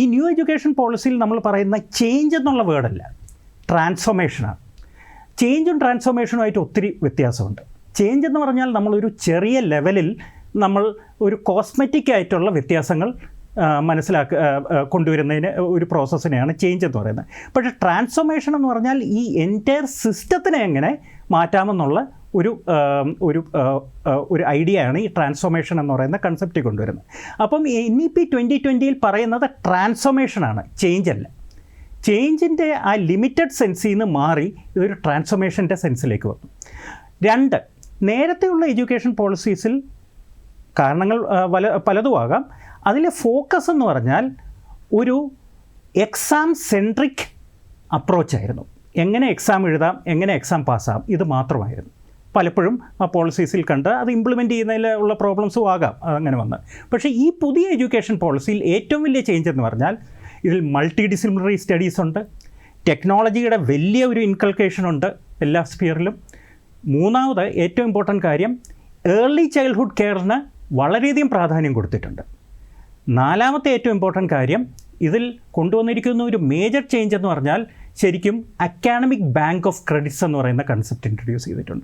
ഈ new education പോളിസിയിൽ നമ്മൾ പറയുന്ന ചേഞ്ച് എന്നുള്ള വേർഡല്ല ട്രാൻസ്ഫോർമേഷനാണ് ചേഞ്ചും ട്രാൻസ്ഫോർമേഷനും ആയിട്ട് ഒത്തിരി വ്യത്യാസമുണ്ട്. ചേഞ്ച് എന്ന് പറഞ്ഞാൽ നമ്മളൊരു ചെറിയ ലെവലിൽ നമ്മൾ ഒരു കോസ്മെറ്റിക് ആയിട്ടുള്ള വ്യത്യാസങ്ങൾ മനസ്സിലാക്ക കൊണ്ടുവരുന്നതിന് ഒരു പ്രോസസ്സിനെയാണ് ചേഞ്ച് എന്ന് പറയുന്നത്. പക്ഷേ ട്രാൻസ്ഫോർമേഷൻ എന്ന് പറഞ്ഞാൽ ഈ എന്റയർ സിസ്റ്റത്തിനെ എങ്ങനെ മാറ്റാമെന്നുള്ള ഒരു ഒരു ഒരു ഐഡിയയാണ് ഈ ട്രാൻസ്ഫോർമേഷൻ എന്ന് പറയുന്ന കൺസെപ്റ്റ് കൊണ്ടുവരുന്നത്. അപ്പം എൻ ഇ പി ട്വന്റി ട്വന്റിയിൽ പറയുന്നത് ട്രാൻസ്ഫോർമേഷനാണ് ചേഞ്ച് അല്ല. ചേഞ്ചിന്റെ ആ ലിമിറ്റഡ് സെൻസിൽ നിന്ന് മാറി ഇതൊരു ട്രാൻസ്ഫോർമേഷന്റെ സെൻസിലേക്ക് വന്നു. രണ്ട് നേരത്തെയുള്ള എഡ്യൂക്കേഷൻ പോളിസീസിൽ കാരണങ്ങൾ പല പലതുമാകാം. അതിലെ ഫോക്കസ് എന്ന് പറഞ്ഞാൽ ഒരു എക്സാം സെൻട്രിക് അപ്രോച്ചായിരുന്നു എങ്ങനെ എക്സാം എഴുതാം എങ്ങനെ എക്സാം പാസ്സാം ഇത് മാത്രമായിരുന്നു. പലപ്പോഴും ആ പോളിസീസിൽ കണ്ട് അത് ഇംപ്ലിമെന്റ് ചെയ്യുന്നതിൽ ഉള്ള പ്രോബ്ലംസും ആകാം. അങ്ങനെ വന്ന്. പക്ഷേ ഈ പുതിയ എഡ്യൂക്കേഷൻ പോളിസിയിൽ ഏറ്റവും വലിയ ചേഞ്ച് എന്ന് പറഞ്ഞാൽ ഇതിൽ മൾട്ടി ഡിസിപ്ലിനറി സ്റ്റഡീസ് ഉണ്ട്. ടെക്നോളജിയുടെ വലിയ ഒരു ഇൻകൾക്കേഷൻ ഉണ്ട് എല്ലാ സ്ഫിയറിലും മൂന്നാമത് ഏറ്റവും ഇമ്പോർട്ടന്റ് കാര്യം ഏർലി ചൈൽഡ്ഹുഡ് കെയറിന് വളരെയധികം പ്രാധാന്യം കൊടുത്തിട്ടുണ്ട്. നാലാമത്തെ ഏറ്റവും ഇമ്പോർട്ടന്റ് കാര്യം ഇതിൽ കൊണ്ടുവന്നിരിക്കുന്ന ഒരു മേജർ ചേഞ്ച് എന്ന് പറഞ്ഞാൽ ശരിക്കും അക്കാഡമിക് ബാങ്ക് ഓഫ് ക്രെഡിറ്റ്സ് എന്ന് പറയുന്ന കൺസെപ്റ്റ് ഇൻട്രൊഡ്യൂസ് ചെയ്തിട്ടുണ്ട്.